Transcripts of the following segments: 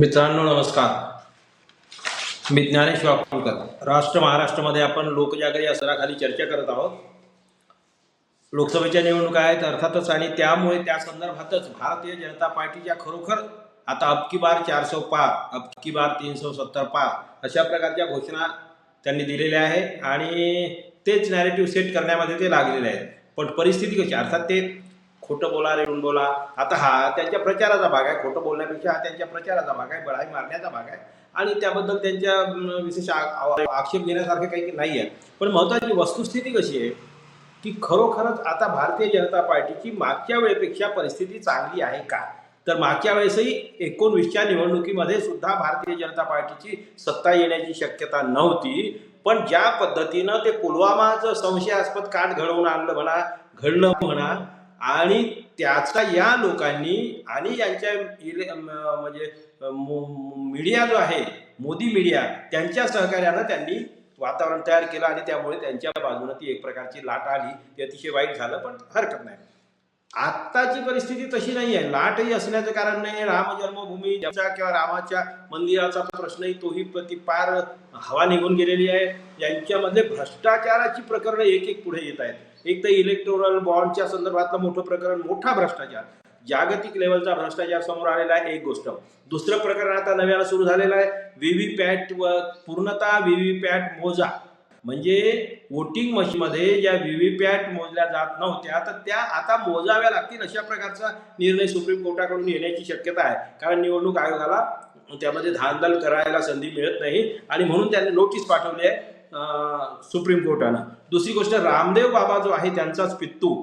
मित्रांनो नमस्कार. मी ज्ञानेश वाकुलकर. राष्ट्र महाराष्ट्रामध्ये आपण लोकजागर या सराखाली चर्चा करत आहोत. लोकसभेच्या निवडणुका आहेत अर्थातच आणि त्यामुळे त्या संदर्भातच भारतीय जनता पार्टीच्या खरोखर आता अबकी बार चारशे पार अबकी बार तीनशे सत्तर पार अशा प्रकारच्या घोषणा त्यांनी दिलेल्या आहे आणि तेच नॅरेटिव्ह सेट करण्यामध्ये ते लागलेले आहेत. पण परिस्थिती कशी अर्थात ते खोटं बोला रेडून बोला. आता हा त्यांच्या प्रचाराचा भाग आहे. खोटं बोलण्यापेक्षा हा त्यांच्या प्रचाराचा भाग आहे बळाई मारण्याचा भाग आहे. आणि त्याबद्दल त्यांच्या विशेष आक्षेप घेण्यासारखे काही नाही आहे. पण महत्त्वाची वस्तुस्थिती कशी आहे? की खरोखरच आता भारतीय जनता पार्टीची मागच्या वेळेपेक्षा परिस्थिती चांगली आहे का? तर मागच्या वेळेसही एकोणवीसच्या निवडणुकीमध्ये सुद्धा भारतीय जनता पार्टीची सत्ता येण्याची शक्यता नव्हती. पण ज्या पद्धतीनं ते पुलवामाचं संशयास्पद कांड घडवून आणलं म्हणा घडलं म्हणा आणि त्याचा या लोकांनी आणि यांच्या इले म्हणजे मीडिया जो आहे मोदी मीडिया त्यांच्या सहकार्यानं त्यांनी वातावरण तयार केलं आणि त्यामुळे त्यांच्या बाजूने ती एक प्रकारची लाट आली. ते अतिशय वाईट झालं पण हरकत नाही. आत्ताची परिस्थिती तशी नाही आहे. लाटही असण्याचं कारण नाही राम जन्मभूमी किंवा रामाच्या मंदिराचा प्रश्नही तोही ती पार हवा निघून गेलेली आहे. यांच्यामध्ये भ्रष्टाचाराची प्रकरणं एक एक पुढे येत आहेत. एक तर इलेक्टोरल बॉन्डच्या संदर्भातलं मोठं प्रकरण मोठा भ्रष्टाचार. जागतिक लेवलचा भ्रष्टाचार समोर आलेला आहे एक गोष्ट. दुसरं प्रकरण आता नव्याला सुरू झालेलं आहे. व्हीव्हीपॅट व पूर्णतः व्हीव्हीपॅट मोजा. म्हणजे वोटिंग मशीनमध्ये ज्या व्हीव्हीपॅट मोजल्या जात नव्हत्या तर त्या आता मोजाव्या लागतील अशा प्रकारचा निर्णय सुप्रीम कोर्टाकडून येण्याची शक्यता आहे. कारण निवडणूक आयोगाला त्यामध्ये धांदल करायला संधी मिळत नाही आणि म्हणून त्यांनी नोटीस पाठवली आहे. सुप्रीम कोर्टानं. दुसरी गोष्ट रामदेव बाबा जो आहे त्यांचाच पित्तू.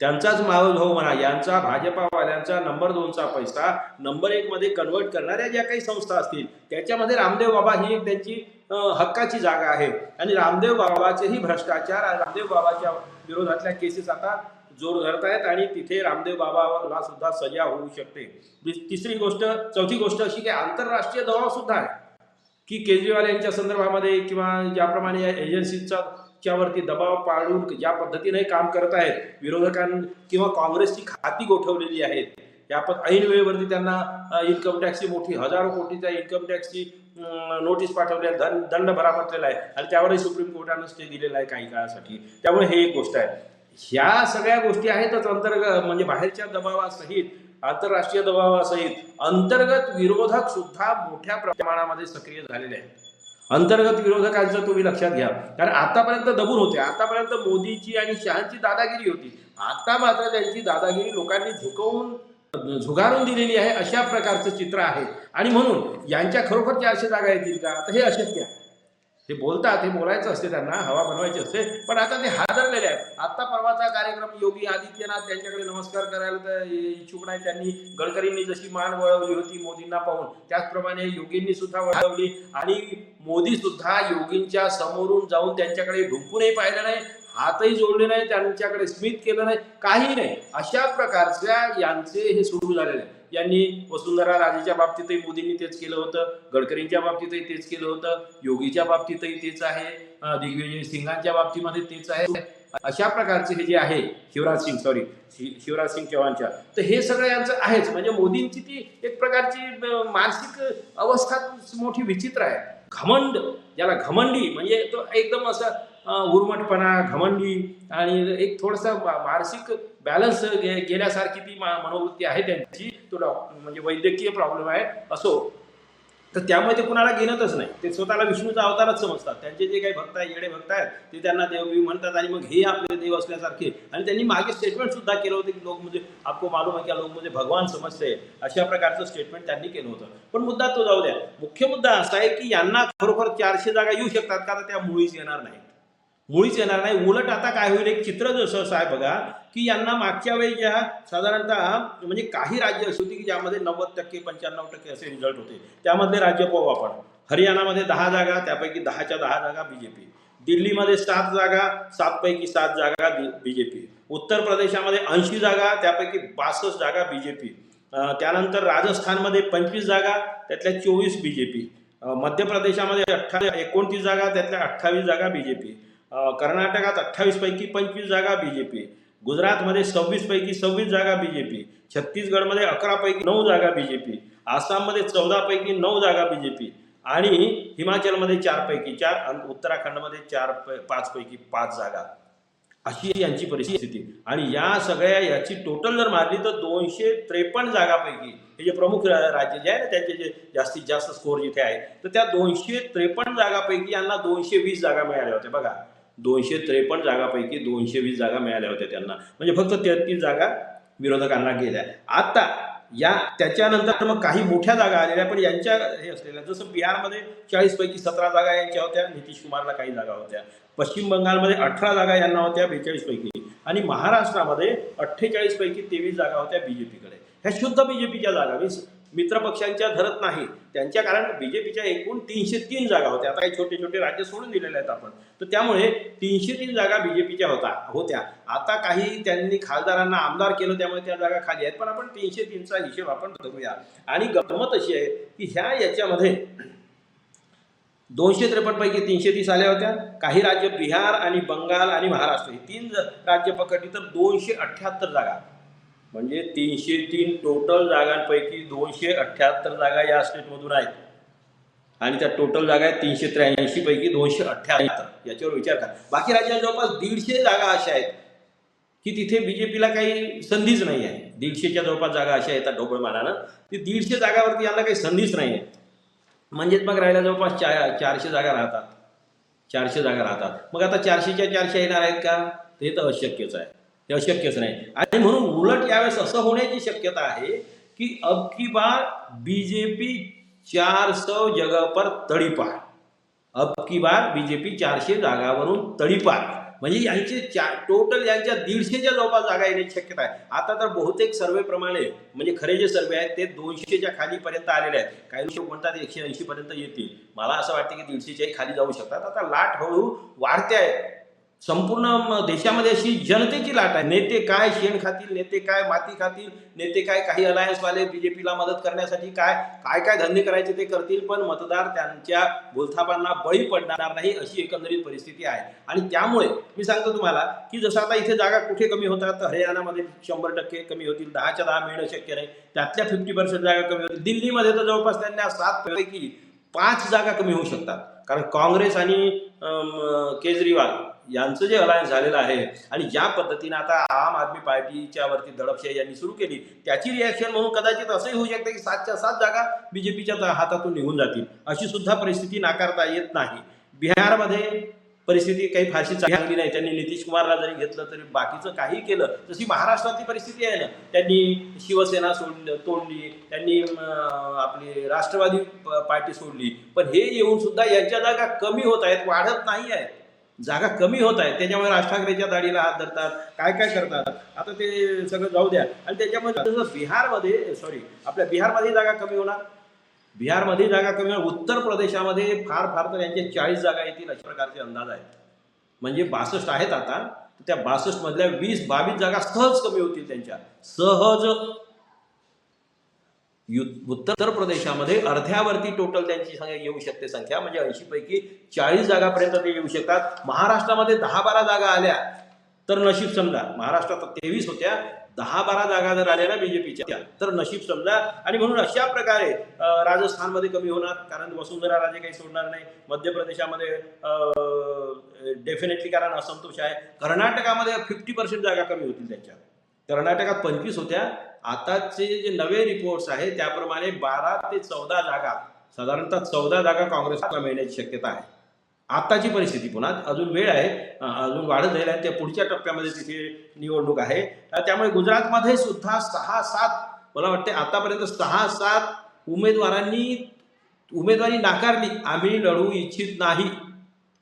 त्यांचाच मावळ भाऊ म्हणा यांचा भाजपावाल्यांचा नंबर दोनचा पैसा नंबर एक मध्ये कन्वर्ट करणाऱ्या ज्या काही संस्था असतील त्याच्यामध्ये रामदेव बाबा ही एक त्यांची हक्काची जागा आहे. आणि रामदेव बाबाचेही भ्रष्टाचार रामदेव बाबाच्या विरोधातल्या केसेस आता जोर धरत आहेत आणि तिथे रामदेव बाबाला सुद्धा सजा होऊ शकते. तिसरी गोष्ट चौथी गोष्ट अशी की आंतरराष्ट्रीय दबाव सुद्धा आहे. की केजरीवाल यांच्या संदर्भामध्ये किंवा ज्याप्रमाणे या एजन्सीचा च्यावरती दबाव पाडून ज्या पद्धतीने काम करत आहेत विरोधकां किंवा काँग्रेसची खाती गोठवलेली आहेत या पद ऐन वेळेवरती त्यांना इन्कम टॅक्सची मोठी हजारो कोटीच्या इन्कम टॅक्सची नोटीस पाठवली आहे दंड दंड भरा म्हटलेला आहे आणि त्यावरही सुप्रीम कोर्टानं स्टे दिलेला आहे काही काळासाठी. त्यामुळे हे एक गोष्ट आहे. ह्या सगळ्या गोष्टी आहेतच अंतर्गत म्हणजे बाहेरच्या दबावासहित आंतरराष्ट्रीय दबावासहित अंतर्गत विरोधक सुद्धा मोठ्या प्रमाणामध्ये सक्रिय झालेले आहेत. अंतर्गत विरोधकांचं तुम्ही लक्षात घ्या. कारण आतापर्यंत दबून होते. आतापर्यंत मोदीची आणि शहाची दादागिरी होती. आता मात्र त्यांची दादागिरी लोकांनी झुकवून झुगारून दिलेली आहे अशा प्रकारचं चित्र आहे. आणि म्हणून यांच्या खरोखर चारशे जागा येतील का? आता हे अशक्य आहे. ते बोलतात हे बोलायचं असते त्यांना हवा बनवायची असते पण आता ते हादरलेले आहेत. आता परवाचा कार्यक्रम योगी आदित्यनाथ त्यांच्याकडे नमस्कार करायला तर इच्छुक नाही त्यांनी. गडकरींनी जशी मान वळवली होती मोदींना पाहून त्याचप्रमाणे योगींनी सुद्धा वळवली. आणि मोदी सुद्धा योगींच्या समोरून जाऊन त्यांच्याकडे ढुंकूनही पाहिलं नाही हातही जोडले नाही त्यांच्याकडे स्मित केलं नाही काही नाही. अशा प्रकारच्या यांचे हे सुरू झालेले आहे यांनी वसुंधरा राजेच्या बाबतीतही मोदींनी तेच केलं होतं गडकरींच्या बाबतीतही तेच केलं होतं योगीच्या बाबतीतही तेच आहे दिग्विजय सिंगांच्या बाबतीमध्ये तेच आहे. अशा प्रकारचे हे जे आहे शिवराज सिंग सॉरी शिवराज सिंग चौहानच्या तर हे सगळं यांचं आहेच. म्हणजे मोदींची ती एक प्रकारची मानसिक अवस्था मोठी विचित्र आहे. घमंड ज्याला घमंडी म्हणजे तो एकदम असं उर्मटपणा घमंडी आणि एक थोडासा मानसिक बॅलन्स गेल्यासारखी ती मनोवृत्ती आहे त्यांची. तो डॉ- म्हणजे वैद्यकीय प्रॉब्लेम आहे असो. तर त्यामुळे ते कुणाला घेणतच नाही. ते स्वतःला विष्णूचा अवतारच समजतात. त्यांचे जे काही भक्त आहेत येडे भक्त आहेत ते त्यांना देव म्हणतात आणि मग हे आपले देव असल्यासारखे. आणि त्यांनी मागे स्टेटमेंट सुद्धा केलं होतं की लोक म्हणजे आपको मालूम आहे की लोक म्हणजे भगवान समजते. अशा प्रकारचं स्टेटमेंट त्यांनी केलं होतं. पण मुद्दा तो जाऊ द्या. मुख्य मुद्दा असा आहे की यांना खरोखर चारशे जागा येऊ शकतात का? तर त्या मुळीच येणार नाहीत. मुळीच येणार नाही. उलट आता काय होईल? एक चित्र जसं असं आहे बघा की यांना मागच्या वेळी ज्या साधारणतः म्हणजे काही राज्य अशी होती की ज्यामध्ये नव्वद टक्के पंच्याण्णव टक्के असे रिझल्ट होते. त्यामधले राज्य पाहू आपण. हरियाणामध्ये दहा जागा त्यापैकी दहाच्या दहा जागा बीजेपी दिल्लीमध्ये सात जागा सातपैकी सात जागा बीजेपी उत्तर प्रदेशामध्ये ऐंशी जागा त्यापैकी बासष्ट जागा बीजेपी त्यानंतर राजस्थानमध्ये पंचवीस जागा त्यातल्या चोवीस बीजेपी मध्य प्रदेशामध्ये अठ्ठा एकोणतीस जागा त्यातल्या अठ्ठावीस जागा बीजेपी कर्नाटकात अठ्ठावीस पैकी पंचवीस जागा बीजेपी गुजरातमध्ये सव्वीस पैकी सव्वीस जागा बीजेपी छत्तीसगडमध्ये अकरा पैकी नऊ जागा बीजेपी आसाममध्ये चौदा पैकी नऊ जागा बीजेपी आणि हिमाचलमध्ये चार पैकी चार आणि उत्तराखंडमध्ये चार पै- पाच पैकी पाच जागा. अशी यांची परिस्थिती. आणि या सगळ्या याची टोटल जर मारली तर दोनशे त्रेपन्न जागापैकी हे जे प्रमुख राज्य जे आहे ना त्यांचे जे जास्तीत जास्त स्कोर जिथे आहे तर त्या दोनशे त्रेपन्न जागापैकी यांना दोनशे वीस जागा मिळाल्या होत्या. बघा. दोनशे त्रेपन्न जागापैकी दोनशे वीस जागा मिळाल्या होत्या त्यांना. म्हणजे फक्त तेहतीस जागा विरोधकांना गेल्या. आता या त्याच्यानंतर मग काही मोठ्या जागा आलेल्या पण यांच्या हे असलेल्या जसं बिहारमध्ये चाळीस पैकी सतरा जागा यांच्या होत्या नितीश कुमारला काही जागा होत्या. पश्चिम बंगालमध्ये अठरा जागा यांना होत्या बेचाळीस पैकी आणि महाराष्ट्रामध्ये अठ्ठेचाळीस पैकी तेवीस जागा होत्या बीजेपीकडे ह्या शुद्ध बीजेपीच्या जागा मीन्स मित्रपक्षांच्या धरत नाही. त्यांच्या कारण बीजेपीच्या एकूण तीनशे तीन जागा होत्या. आता काही छोटे छोटे राज्य सोडून दिलेले आहेत आपण. तर त्यामुळे तीनशे तीन जागा बीजेपीच्या होता होत्या. आता काही त्यांनी खासदारांना आमदार केलं त्यामुळे त्या जागा खाली आहेत. पण आपण तीनशे तीनचा हिशेब आपण धरूया आणि गंमत अशी आहे की ह्या याच्यामध्ये दोनशे त्रेपन्नपैकी तीनशे तीस आल्या होत्या. काही राज्य बिहार आणि बंगाल आणि महाराष्ट्र ही तीन राज्य पकडली तर दोनशे अठ्ठ्याहत्तर जागा. म्हणजे तीनशे तीन टोटल जागांपैकी दोनशे अठ्ठ्याहत्तर जागा या स्टेटमधून आहेत. आणि त्या टोटल जागा आहेत तीनशे त्र्याऐंशी पैकी दोनशे अठ्ठ्याहत्तर. याच्यावर विचार करा. बाकी राज्यात जवळपास दीडशे जागा अशा आहेत की तिथे बीजेपीला काही संधीच नाही आहे. दीडशेच्या जवळपास जागा अशा येतात ढोबळमानानं. ती दीडशे जागावरती यांना काही संधीच नाही आहे. म्हणजेच मग राहिल्या जवळपास चार चारशे जागा राहतात. चारशे जागा राहतात. मग आता चारशेच्या चारशे येणार आहेत का? ते तर अशक्यच आहे. तेव्हा अशक्यच नाही. आणि म्हणून उलट यावेळेस असं होण्याची शक्यता आहे की अब की बार बीजेपी चार सौ जगह पर तडीपार. अब की बार बीजेपी चारशे जागावरून तडीपार. म्हणजे यांचे चार टोटल यांच्या दीडशेच्या जवळपास जागा येण्याची शक्यता आहे. आता तर बहुतेक सर्वेप्रमाणे म्हणजे खरे जे सर्वे आहेत ते दोनशेच्या खालीपर्यंत आलेले आहेत. काही लोक म्हणतात एकशे ऐंशी पर्यंत येतील. मला असं वाटतं की दीडशेच्याही खाली जाऊ शकतात. आता लाट हळूहळू वाढते आहे. संपूर्ण म- देशामध्ये अशी जनतेची लाट आहे. नेते काय शेण खातील नेते काय माती खातील नेते काय काही अलायन्सवाले बीजेपीला मदत करण्यासाठी काय काय काय धंदे करायचे ते करतील पण मतदार त्यांच्या बोलथापांना बळी पडणार नाही अशी एकंदरीत परिस्थिती आहे. आणि त्यामुळे मी सांगतो तुम्हाला की जसं आता इथे जागा कुठे कमी होतात हरियाणामध्ये शंभर टक्के कमी होतील दहाच्या दहा मिळणं शक्य नाही त्यातल्या फिफ्टी पर्सेंट जागा कमी होतील. दिल्लीमध्ये तर जवळपास त्यांना सात पैकी पाच जागा कमी होऊ शकतात. कारण काँग्रेस आणि केजरीवाल यांचं जे अलायन्स झालेलं आहे आणि ज्या पद्धतीने आता आम आदमी पार्टीच्या वरती दडपशाही यांनी सुरू केली त्याची रिॲक्शन म्हणून कदाचित असंही होऊ शकतं की सातच्या सात जागा बीजेपीच्या हातातून निघून जातील. अशी सुद्धा परिस्थिती नाकारता येत नाही. बिहारमध्ये परिस्थिती काही फारशी चांगली नाही. त्यांनी नितीश कुमारला जरी घेतलं तरी बाकीचं काही केलं तशी महाराष्ट्रातली परिस्थिती आहे ना. त्यांनी शिवसेना सोडली तोडली त्यांनी आपली राष्ट्रवादी पार्टी सोडली. पण हे येऊन सुद्धा यांच्या जागा कमी होत आहेत वाढत नाही आहेत. जागा कमी होत आहे. त्याच्यामुळे राज ठाकरेच्या दाढीला हात धरतात. काय काय करतात? आता ते सगळं जाऊ द्या. आणि त्याच्यामुळे जसं बिहारमध्ये सॉरी आपल्या बिहारमध्ये जागा कमी होणार. बिहारमध्ये जागा कमी होणार. उत्तर प्रदेशामध्ये फार फार तर यांचे चाळीस जागा येतील अशा प्रकारचे अंदाज आहेत. म्हणजे बासष्ट आहेत आता. त्या बासष्ट मधल्या वीस बावीस जागा सहज कमी होतील त्यांच्या. सहज यु- उत्तर प्रदेशामध्ये अर्ध्यावरती टोटल त्यांची संख्या येऊ शकते संख्या म्हणजे ऐंशी पैकी चाळीस जागापर्यंत ते येऊ शकतात. महाराष्ट्रामध्ये दहा बारा जागा आल्या तर नशीब समजा. महाराष्ट्रात तेवीस होत्या. दहा बारा जागा जर आल्या ना बीजेपीच्या तर नशीब समजा. आणि म्हणून अशा प्रकारे राजस्थानमध्ये कमी होणार. कारण वसुंधरा राजे काही सोडणार नाही. मध्य प्रदेशामध्ये डेफिनेटली कारण असंतोष आहे. कर्नाटकामध्ये फिफ्टी पर्सेंट जागा कमी होतील त्यांच्या कर्नाटकात पंचवीस होत्या. आताचे जे नवे रिपोर्ट्स आहेत त्याप्रमाणे बारा ते चौदा जागा साधारणतः चौदा जागा काँग्रेसला मिळण्याची शक्यता आहे. आत्ताची परिस्थिती पुन्हा अजून वेळ आहे अजून वाढत जाईल आणि त्या पुढच्या टप्प्यामध्ये तिथे निवडणूक आहे. त्यामुळे गुजरातमध्ये सुद्धा सहा सात मला वाटते आतापर्यंत सहा सात उमेदवारांनी उमेदवारी नाकारली. आम्ही लढू इच्छित नाही.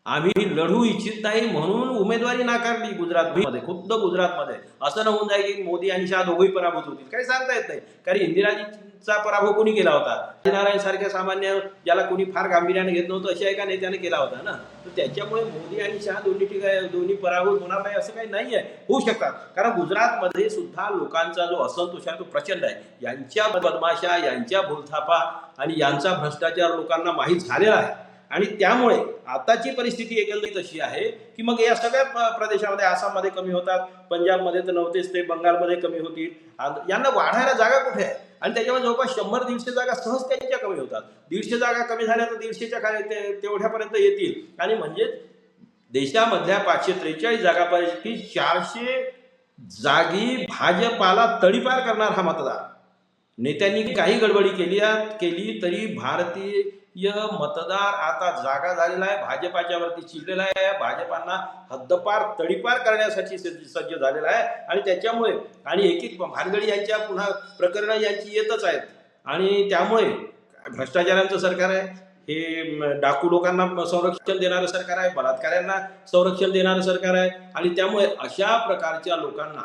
आम्ही लढू इच्छित नाही म्हणून उमेदवारी नाकारली गुजरातमध्ये खुद्द गुजरातमध्ये. असं न होऊन जाईल की मोदी आणि शाह दोघंही पराभूत होतील. काही सांगता येत नाही. कारण इंदिराजीचा पराभव कोणी केला होता? नारायण सारख्या सामान्य ज्याला कोणी फार गांभीर्याने घेत नव्हतं अशा एका नेत्याने केला होता ना? तर त्याच्यामुळे मोदी आणि शहा दोन्ही ठिकाणी दोन्ही पराभूत होणार नाही असं काही नाही आहे होऊ शकतात. कारण गुजरातमध्ये सुद्धा लोकांचा जो असंतोष आहे तो प्रचंड आहे. यांच्या बदमाशा यांच्या भूलथापा आणि यांचा भ्रष्टाचार लोकांना माहीत झालेला आहे. आणि त्यामुळे आताची परिस्थिती एकंदरीत अशी आहे की मग या सगळ्या प्रदेशामध्ये आसाममध्ये कमी होतात पंजाबमध्ये तर नव्हतेच ते बंगालमध्ये कमी होतील. यांना वाढायला जागा कुठे आहे? आणि त्याच्यामुळे जवळपास शंभर दीडशे जागा सहज त्यांच्या कमी होतात. दीडशे जागा कमी झाल्या तर दीडशेच्या खाली ते तेवढ्यापर्यंत येतील. आणि म्हणजेच देशामधल्या पाचशे त्रेचाळीस जागापैकी चारशे जागी भाजपाला तडीपार करणार हा मतदार. नेत्यांनी काही गडबडी केली केली तरी भारतीय मतदार आता जागा झालेला आहे. भाजपाच्या वरती चिडलेला आहे. भाजपांना हद्दपार तडीपार करण्यासाठी सज्ज सज्ज झालेला आहे. आणि त्याच्यामुळे आणि एक एक भानगडी यांच्या पुन्हा प्रकरणं यांची येतच आहेत. आणि त्यामुळे भ्रष्टाचारांचं सरकार आहे. हे डाकू लोकांना संरक्षण देणारं सरकार आहे. बलात्काऱ्यांना संरक्षण देणारं सरकार आहे. आणि त्यामुळे अशा प्रकारच्या लोकांना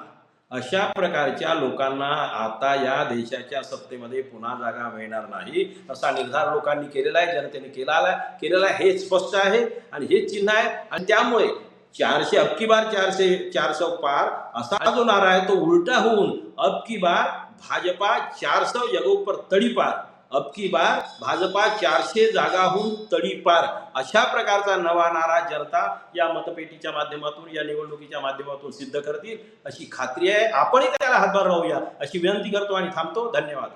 अशा प्रकारच्या लोकांना आता या देशाच्या सत्तेमध्ये पुन्हा जागा मिळणार नाही. असा निर्धार लोकांनी केलेला आहे जनतेने केला केलेला आहे हे स्पष्ट आहे आणि हे चिन्ह आहे. आणि त्यामुळे चारशे अबकी बार चारशे चारशे पार असा जो नारा आहे तो उलटा होऊन अबकी बार भाजपा चारसो यगोपर तडीपार अबकी बार भाजपा चारशे जागाहून तडीपार अशा प्रकारचा नवा नारा जनता या मतपेटीच्या माध्यमातून या निवडणुकीच्या माध्यमातून सिद्ध करतील अशी खात्री आहे. आपणही त्याला हातभार राहूया अशी विनंती करतो आणि थांबतो. धन्यवाद.